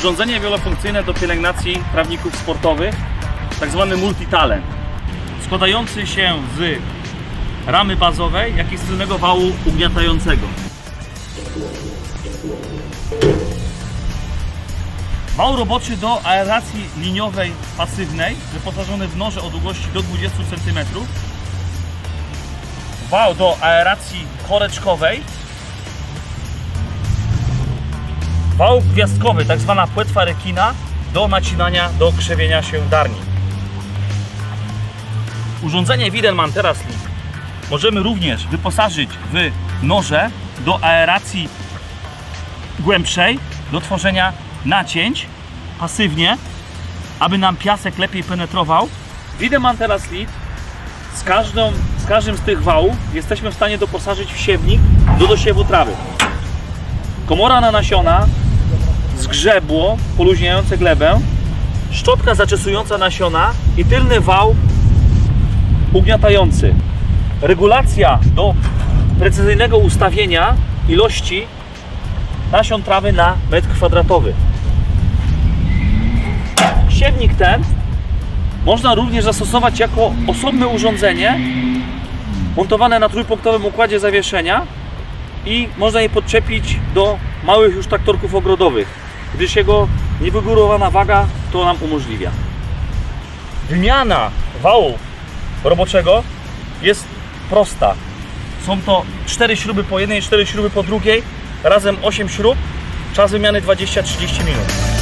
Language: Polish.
Urządzenie wielofunkcyjne do pielęgnacji trawników sportowych, tak zwany multitalent, składający się z ramy bazowej, jak i z tylnego wału ugniatającego. Wał roboczy do aeracji liniowej pasywnej, wyposażony w noże o długości do 20 cm. Wał do aeracji koreczkowej. Wał gwiazdkowy, tak zwana płetwa rekina, do nacinania, do krzewienia się darni. Urządzenie Widelman Teraz Link możemy również wyposażyć w noże do aeracji głębszej, do tworzenia nacięć pasywnie, aby nam piasek lepiej penetrował. Wideman teraz Lead z, każdą, z każdym z tych wałów jesteśmy w stanie doposażyć w siewnik do dosiewu trawy. Komora na nasiona, zgrzebło poluźniające glebę, szczotka zaczesująca nasiona i tylny wał ugniatający. Regulacja do precyzyjnego ustawienia ilości nasion trawy na metr kwadratowy. Siewnik ten można również zastosować jako osobne urządzenie montowane na trójpunktowym układzie zawieszenia i można je podczepić do małych już traktorków ogrodowych, gdyż jego niewygórowana waga to nam umożliwia. Wymiana wału roboczego jest prosta. Są to cztery śruby po jednej, cztery śruby po drugiej, razem 8 śrub, czas wymiany 20-30 minut.